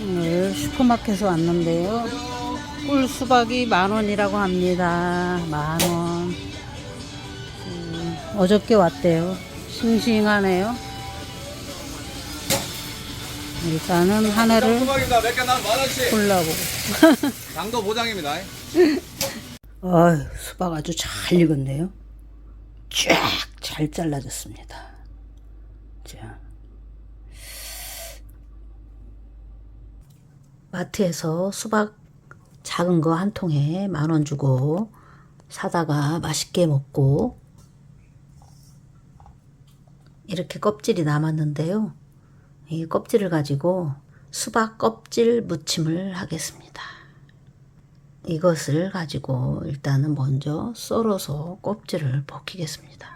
오늘 슈퍼마켓에 왔는데요. 꿀 수박이 만 원이라고 합니다. 만 원. 음, 어저께 왔대요. 싱싱하네요. 일단은 하나를. 골라보고. 당도 보장입니다. 어휴, 수박 아주 잘 익었네요. 쫙 잘 잘라졌습니다. 자. 마트에서 수박 작은 거 한 통에 만 원 주고 사다가 맛있게 먹고 이렇게 껍질이 남았는데요. 이 껍질을 가지고 수박 껍질 무침을 하겠습니다. 이것을 가지고 일단은 먼저 썰어서 껍질을 벗기겠습니다.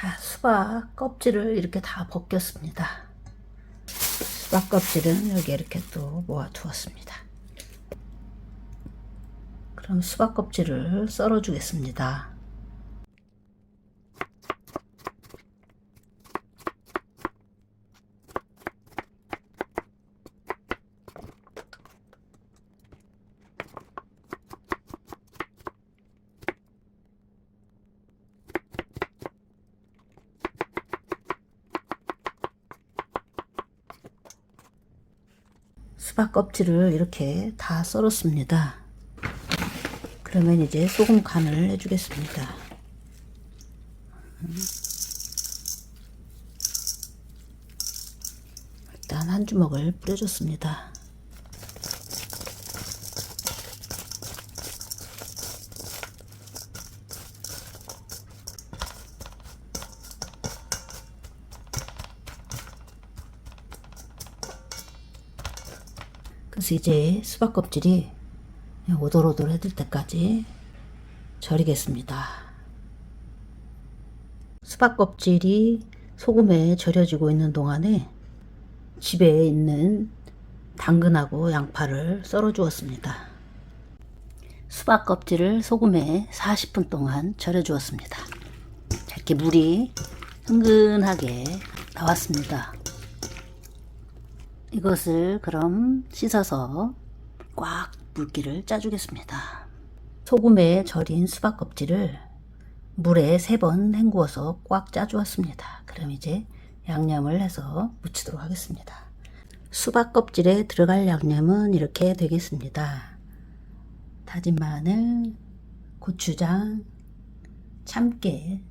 자, 수박 껍질을 이렇게 다 벗겼습니다. 수박 껍질은 여기 이렇게 또 모아 두었습니다. 그럼 수박 껍질을 썰어 주겠습니다. 수박 껍질을 이렇게 다 썰었습니다. 그러면 이제 소금 간을 해주겠습니다. 일단 한 주먹을 뿌려줬습니다. 그래서 이제 수박 껍질이 오돌오돌 해질 때까지 절이겠습니다. 수박 껍질이 소금에 절여지고 있는 동안에 집에 있는 당근하고 양파를 썰어 주었습니다. 수박 껍질을 소금에 40분 동안 절여 주었습니다. 이렇게 물이 흥근하게 나왔습니다. 이것을 그럼 씻어서 꽉 물기를 짜주겠습니다. 소금에 절인 수박 껍질을 물에 세 번 헹구어서 꽉 짜주었습니다. 그럼 이제 양념을 해서 무치도록 하겠습니다. 수박 껍질에 들어갈 양념은 이렇게 되겠습니다. 다진 마늘, 고추장, 참깨,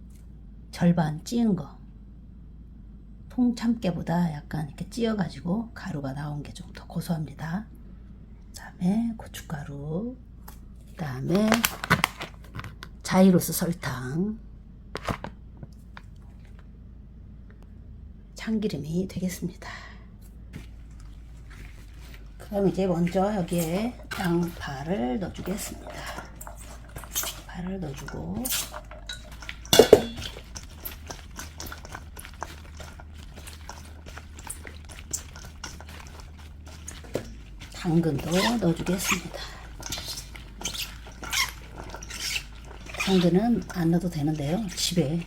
절반 찌은 거, 통참깨보다 약간 이렇게 찌어가지고 가루가 나온 게 좀 더 고소합니다. 그 다음에 고춧가루, 그 다음에 자이로스 설탕, 참기름이 되겠습니다. 그럼 이제 먼저 여기에 양파를 넣어주겠습니다. 양파를 넣어주고 당근도 넣어주겠습니다. 당근은 안 넣어도 되는데요. 집에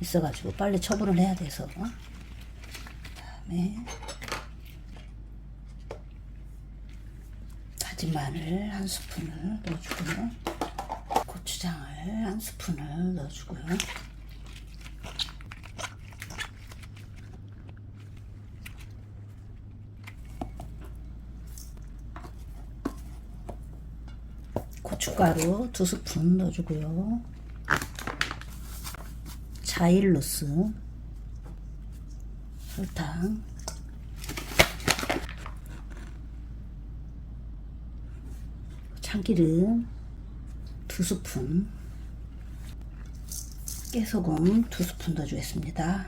있어가지고 빨리 처분을 해야 돼서. 그다음에 다진 마늘 한 스푼을 넣어주고요. 고추장을 한 스푼을 넣어주고요. 고춧가루 두 스푼 넣어주고요. 자일로스 설탕 참기름 두 스푼 깨소금 두 스푼 넣어주겠습니다.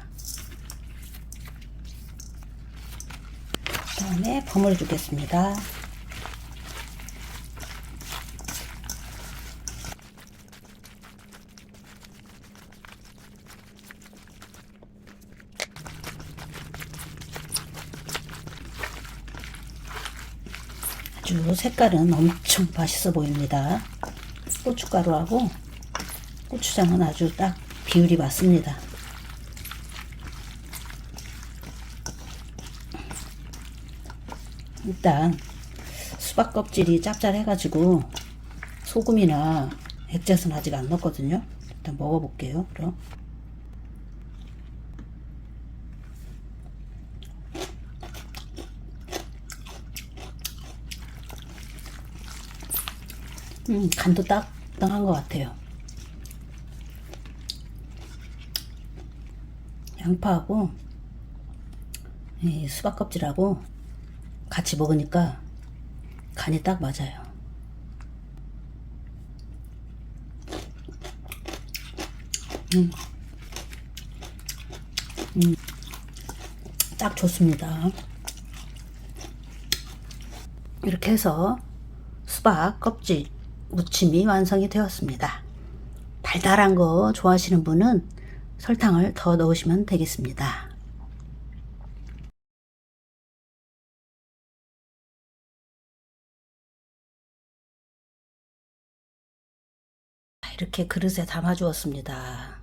그 다음에 버무려 주겠습니다. 아주 색깔은 엄청 맛있어 보입니다. 고춧가루하고 고추장은 아주 딱 비율이 맞습니다. 일단 수박 껍질이 짭짤해가지고 소금이나 액젓은 아직 안 넣었거든요. 일단 먹어볼게요. 그럼 음, 간도 딱딱한 것 같아요. 양파하고 이 수박 껍질하고 같이 먹으니까 간이 딱 맞아요. 음. 음. 딱 좋습니다. 이렇게 해서 수박 껍질 무침이 완성이 되었습니다. 달달한 거 좋아하시는 분은 설탕을 더 넣으시면 되겠습니다. 이렇게 그릇에 담아 주었습니다.